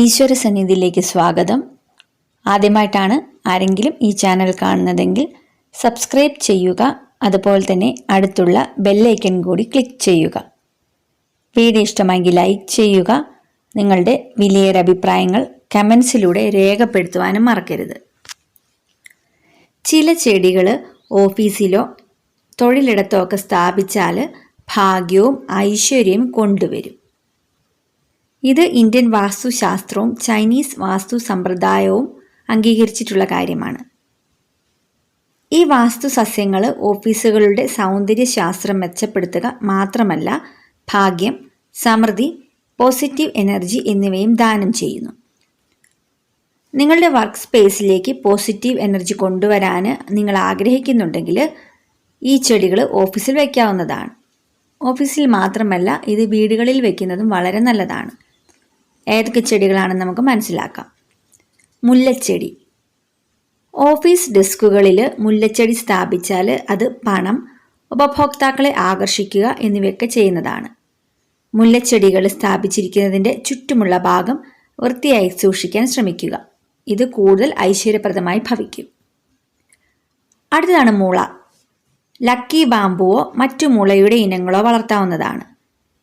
ഈശ്വര സന്നിധിയിലേക്ക് സ്വാഗതം. ആദ്യമായിട്ടാണ് ആരെങ്കിലും ഈ ചാനൽ കാണുന്നതെങ്കിൽ സബ്സ്ക്രൈബ് ചെയ്യുക അതുപോലെ തന്നെ അടുത്തുള്ള ബെല്ലൈക്കൺ കൂടി ക്ലിക്ക് ചെയ്യുക. വീഡിയോ ഇഷ്ടമായെങ്കിൽ ലൈക്ക് ചെയ്യുക. നിങ്ങളുടെ വിലയേറെ അഭിപ്രായങ്ങൾ കമൻസിലൂടെ രേഖപ്പെടുത്തുവാനും മറക്കരുത്. ചില ചെടികൾ ഓഫീസിലോ തൊഴിലിടത്തോ ഒക്കെ സ്ഥാപിച്ചാൽ ഭാഗ്യവും ഐശ്വര്യവും കൊണ്ടുവരും. ഇത് ഇന്ത്യൻ വാസ്തുശാസ്ത്രവും ചൈനീസ് വാസ്തു സമ്പ്രദായവും അംഗീകരിച്ചിട്ടുള്ള കാര്യമാണ്. ഈ വാസ്തു സസ്യങ്ങൾ ഓഫീസുകളുടെ സൗന്ദര്യശാസ്ത്രം മെച്ചപ്പെടുത്തുക മാത്രമല്ല ഭാഗ്യം സമൃദ്ധി പോസിറ്റീവ് എനർജി എന്നിവയും ദാനം ചെയ്യുന്നു. നിങ്ങളുടെ വർക്ക് സ്പേസിലേക്ക് പോസിറ്റീവ് എനർജി കൊണ്ടുവരാൻ നിങ്ങൾ ആഗ്രഹിക്കുന്നുണ്ടെങ്കിൽ ഈ ചെടികൾ ഓഫീസിൽ വയ്ക്കാവുന്നതാണ് ഓഫീസിൽ മാത്രമല്ല ഇത് വീടുകളിൽ വയ്ക്കുന്നതും വളരെ നല്ലതാണ്. ഏതൊക്കെ ചെടികളാണെന്ന് നമുക്ക് മനസ്സിലാക്കാം. മുല്ലച്ചെടി. ഓഫീസ് ഡെസ്കുകളിൽ മുല്ലച്ചെടി സ്ഥാപിച്ചാൽ അത് പണം ഉപഭോക്താക്കളെ ആകർഷിക്കുക എന്നിവയൊക്കെ ചെയ്യുന്നതാണ്. മുല്ലച്ചെടികൾ സ്ഥാപിച്ചിരിക്കുന്നതിന്റെ ചുറ്റുമുള്ള ഭാഗം വൃത്തിയായി സൂക്ഷിക്കാൻ ശ്രമിക്കുക. ഇത് കൂടുതൽ ഐശ്വര്യപ്രദമായി ഭവിക്കും. അടുത്തതാണ് മൂള. ലക്കി ബാമ്പുവോ മറ്റു മുളയുടെ ഇനങ്ങളോ വളർത്താവുന്നതാണ്.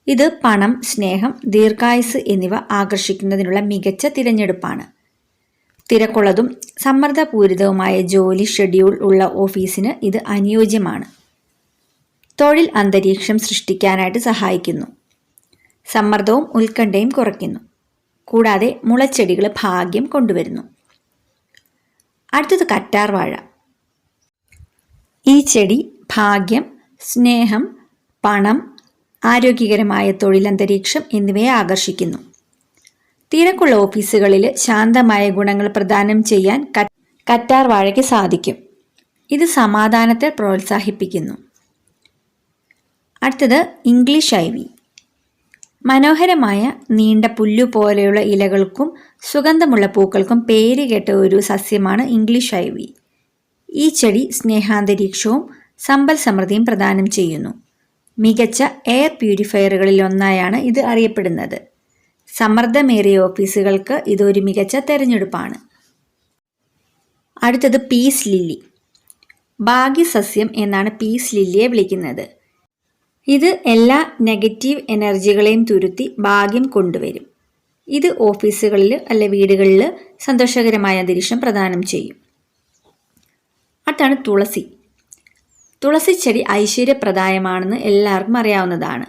ഇത് പണം സ്നേഹം ദീർഘായുസ് എന്നിവ ആകർഷിക്കുന്നതിനുള്ള മികച്ച തിരഞ്ഞെടുപ്പാണ്. തിരക്കുള്ളതും സമ്മർദ്ദപൂരിതവുമായ ജോലി ഷെഡ്യൂൾ ഉള്ള ഓഫീസിന് ഇത് അനുയോജ്യമാണ്. തൊഴിൽ അന്തരീക്ഷം സൃഷ്ടിക്കാനായിട്ട് സഹായിക്കുന്നു. സമ്മർദ്ദവും ഉത്കണ്ഠയും കുറയ്ക്കുന്നു. കൂടാതെ മുളച്ചെടികൾ ഭാഗ്യം കൊണ്ടുവരുന്നു. അടുത്തത് കറ്റാർവാഴ ഈ ചെടി ഭാഗ്യം സ്നേഹം പണം ആരോഗ്യകരമായ തൊഴിലന്തരീക്ഷം എന്നിവയെ ആകർഷിക്കുന്നു. തിരക്കുള്ള ഓഫീസുകളിൽ ശാന്തമായ ഗുണങ്ങൾ പ്രദാനം ചെയ്യാൻ കറ്റാർ വാഴയ്ക്ക് സാധിക്കും. ഇത് സമാധാനത്തെ പ്രോത്സാഹിപ്പിക്കുന്നു. അടുത്തത് ഇംഗ്ലീഷ് ഐവി മനോഹരമായ നീണ്ട പുല്ലു പോലെയുള്ള ഇലകൾക്കും സുഗന്ധമുള്ള പൂക്കൾക്കും പേര് കേട്ട ഒരു സസ്യമാണ് ഇംഗ്ലീഷ് ഐവി ഈ ചെടി സ്നേഹാന്തരീക്ഷവും സമ്പൽ സമൃദ്ധിയും പ്രദാനം ചെയ്യുന്നു. മികച്ച എയർ പ്യൂരിഫയറുകളിൽ ഒന്നായാണ് ഇത് അറിയപ്പെടുന്നത്. സമ്മർദ്ദമേറിയ ഓഫീസുകൾക്ക് ഇതൊരു മികച്ച തെരഞ്ഞെടുപ്പാണ്. അടുത്തത് പീസ് ലില്ലി. ഭാഗ്യസസ്യം എന്നാണ് പീസ് ലില്ലിയെ വിളിക്കുന്നത്. ഇത് എല്ലാ നെഗറ്റീവ് എനർജികളെയും തുരുത്തി ഭാഗ്യം കൊണ്ടുവരും. ഇത് ഓഫീസുകളിൽ അല്ലെ വീടുകളിൽ സന്തോഷകരമായ അന്തരീക്ഷം പ്രദാനം ചെയ്യും. അതാണ് തുളസി. തുളസിച്ചെടി ഐശ്വര്യപ്രദായമാണെന്ന് എല്ലാവർക്കും അറിയാവുന്നതാണ്.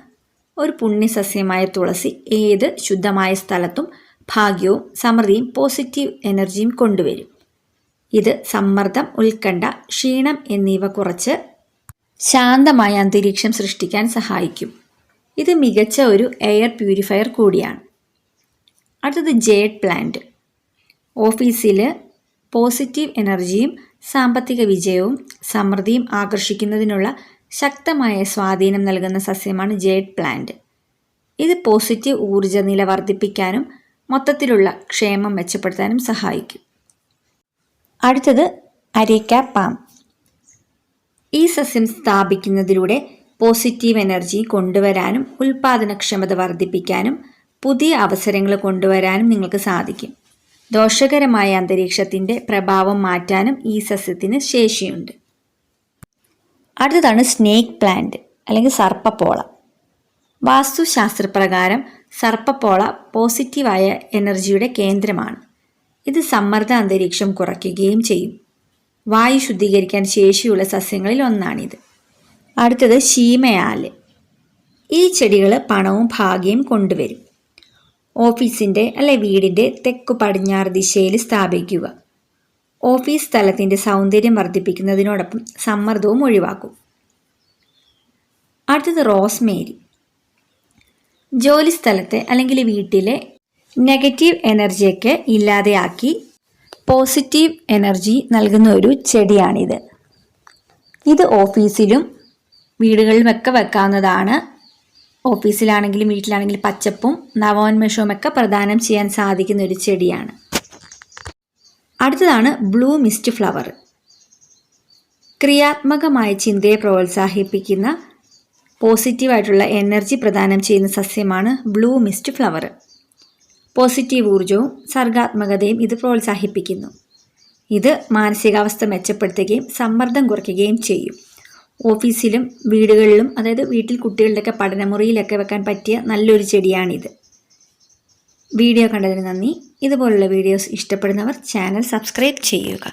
ഒരു പുണ്യസസ്യമായ തുളസി ഏത് ശുദ്ധമായ സ്ഥലത്തും ഭാഗ്യവും സമൃദ്ധിയും പോസിറ്റീവ് എനർജിയും കൊണ്ടുവരും. ഇത് സമ്മർദ്ദം ഉത്കണ്ഠ ക്ഷീണം എന്നിവ കുറച്ച് ശാന്തമായ അന്തരീക്ഷം സൃഷ്ടിക്കാൻ സഹായിക്കും. ഇത് മികച്ച ഒരു എയർ പ്യൂരിഫയർ കൂടിയാണ്. അടുത്തത് ജേഡ് പ്ലാന്റ് ഓഫീസിൽ പോസിറ്റീവ് എനർജിയും സാമ്പത്തിക വിജയവും സമൃദ്ധിയും ആകർഷിക്കുന്നതിനുള്ള ശക്തമായ സ്വാധീനം നൽകുന്ന സസ്യമാണ് ജേഡ് പ്ലാന്റ്. ഇത് പോസിറ്റീവ് ഊർജ നില വർദ്ധിപ്പിക്കാനും മൊത്തത്തിലുള്ള ക്ഷേമം മെച്ചപ്പെടുത്താനും സഹായിക്കും. അടുത്തത് അരേക്ക പാം. ഈ സസ്യം സ്ഥാപിക്കുന്നതിലൂടെ പോസിറ്റീവ് എനർജി കൊണ്ടുവരാനും ഉൽപാദനക്ഷമത വർദ്ധിപ്പിക്കാനും പുതിയ അവസരങ്ങൾ കൊണ്ടുവരാനും നിങ്ങൾക്ക് സാധിക്കും. ദോഷകരമായ അന്തരീക്ഷത്തിന്റെ പ്രഭാവം മാറ്റാനും ഈ സസ്യത്തിന് ശേഷിയുണ്ട്. അടുത്തതാണ് സ്നേക്ക് പ്ലാന്റ് അല്ലെങ്കിൽ സർപ്പപ്പോള. വാസ്തുശാസ്ത്രപ്രകാരം സർപ്പപ്പോള പോസിറ്റീവായ എനർജിയുടെ കേന്ദ്രമാണ്. ഇത് സമ്മർദ്ദ അന്തരീക്ഷം കുറയ്ക്കുകയും ചെയ്യും. വായു ശുദ്ധീകരിക്കാൻ ശേഷിയുള്ള സസ്യങ്ങളിൽ ഒന്നാണിത്. അടുത്തത് ശീമയാൽ. ഈ ചെടികൾ പണവും ഭാഗ്യവും കൊണ്ടുവരും. ഓഫീസിന്റെ അല്ലെ വീടിന്റെ തെക്കു പടിഞ്ഞാറ് ദിശയിൽ സ്ഥാപിക്കുക. ഓഫീസ് സ്ഥലത്തിന്റെ സൗന്ദര്യം വർദ്ധിപ്പിക്കുന്നതിനോടൊപ്പം സമ്മർദ്ദവും ഒഴിവാക്കും. അടുത്തത് റോസ്മേരി. ജോലി സ്ഥലത്തെ അല്ലെങ്കിൽ വീട്ടിലെ നെഗറ്റീവ് എനർജിയൊക്കെ ഇല്ലാതെയാക്കി പോസിറ്റീവ് എനർജി നൽകുന്ന ഒരു ചെടിയാണിത്. ഇത് ഓഫീസിലും വീടുകളിലുമൊക്കെ വെക്കാവുന്നതാണ് ഓഫീസിലാണെങ്കിലും വീട്ടിലാണെങ്കിലും പച്ചപ്പും നവോന്മേഷവും ഒക്കെ പ്രദാനം ചെയ്യാൻ സാധിക്കുന്ന ഒരു ചെടിയാണ്. അടുത്തതാണ് ബ്ലൂ മിസ്റ്റ് ഫ്ലവർ. ക്രിയാത്മകമായ ചിന്തയെ പ്രോത്സാഹിപ്പിക്കുന്ന പോസിറ്റീവായിട്ടുള്ള എനർജി പ്രദാനം ചെയ്യുന്ന സസ്യമാണ് ബ്ലൂ മിസ്റ്റ് ഫ്ലവർ. പോസിറ്റീവ് ഊർജവും സർഗാത്മകതയും ഇത് പ്രോത്സാഹിപ്പിക്കുന്നു. ഇത് മാനസികാവസ്ഥ മെച്ചപ്പെടുത്തുകയും സമ്മർദ്ദം കുറയ്ക്കുകയും ചെയ്യും. ഓഫീസിലും വീടുകളിലും അതായത് വീട്ടിൽ കുട്ടികളുടെയൊക്കെ പഠനമുറിയിലൊക്കെ വെക്കാൻ പറ്റിയ നല്ലൊരു ചെടിയാണിത്. വീഡിയോ കണ്ടതിന് നന്ദി. ഇതുപോലുള്ള വീഡിയോസ് ഇഷ്ടപ്പെടുന്നവർ ചാനൽ സബ്സ്ക്രൈബ് ചെയ്യുക.